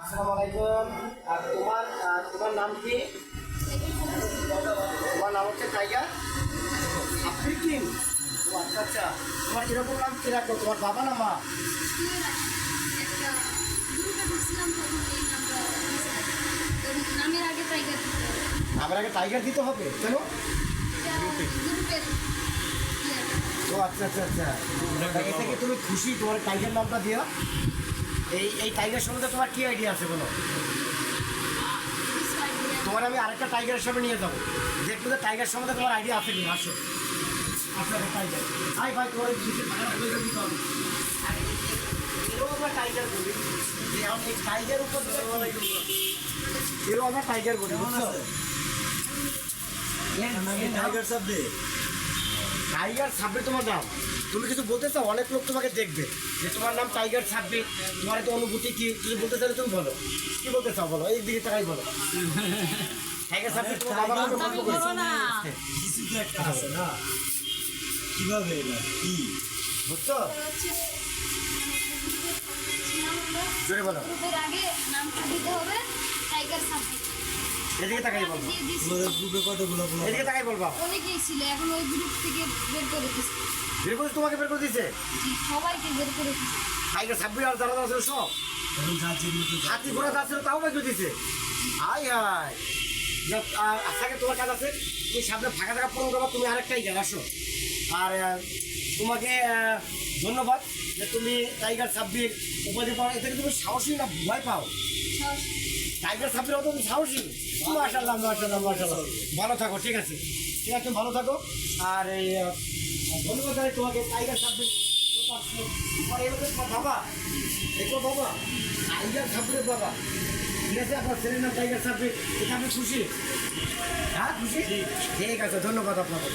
আসসালামু আলাইকুম। আর তোমার আর তোমার নাম কি? তোমার নাম হচ্ছে টাইগার? আফ্রিকিন ও আচ্ছা আচ্ছা। তোমার এরকম নাম? কি রাখো? তোমার বাবা না মা? নামের আগে টাইগার আমার আগে টাইগার দিতে হবে। কেন ও আচ্ছা আচ্ছা আচ্ছা। তুমি খুশি তোমার টাইগার নামটা দিয়া। এই এই টাইগার সম্বন্ধে তোমার কি আইডিয়া আছে বলো? তোমার আমি আরেকটা টাইগারের সামনে নিয়ে যাব। দেখব যে টাইগার সম্বন্ধে তোমার আইডিয়া আছে কিনা আসো। আসো একটা টাইগার হাই ভাই তোমার এরকম আমরা টাইগার বলি। যে আমি এই টাইগার উপর এরকম আমরা টাইগার বলি বুঝছ? টাইগার সাবদে টাইগার সাব্বির তোমার নাম তুমি কিছু বলতে চাও? অনেক লোক তোমাকে দেখবে। যে তোমার নাম টাইগার সাব্বির তোমার একটা অনুভূতি কি? কিছু বলতে চাইলে তুমি বলো। কি বলতে চাও বলো? এই দিকে তাকাই বলো। টাইগার সাব্বির তোমার বাবার নামে গল্প করেছে। কিছু তো একটা আছে না? কীভাবে এটা কি? বুঝছ? জোরে বলো। আগে নামটা দিতে হবে টাইগার সাবজেক্ট এদিকে তাকাই বলব গ্রুপে কতগুলো এদিকে তাকাই বলবা। অনেকেই ছিল এখন ওই গ্রুপ থেকে বের করে দিচ্ছে বের করে তোমাকে বের করে দিছে? সবাইকে বের করে দিচ্ছে টাইগার সাব্বির আর যারা যারা সব? এখন যার যে মতো হাতি ঘোড়া যাচ্ছিল তাও বের করে হাই যাক, আর আশাকে তোমার কাজ আছে? তুমি সামনে ফাঁকা থাকা পূরণ করবা তুমি আরেকটা টাইগার আসো। আর তোমাকে ধন্যবাদ যে তুমি টাইগার সাব্বির উপাধি পাও এতে তুমি সাহসী না ভয় পাও? সাহস। টাইগার সাব্বির অত সাহসী? মাশাল্লাহ মাশাল্লাহ মাশাল্লাহ ভালো থাকো, ঠিক আছে? ঠিক আছে, ভালো থাকো। আর এই ধন্যবাদ জানাই তোমাকে টাইগার বাবা। টাইগার বাবা। ঠিক আছে, আপনার টাইগার এটা খুশি? হ্যাঁ খুশি? ঠিক আছে, ধন্যবাদ আপনাকে।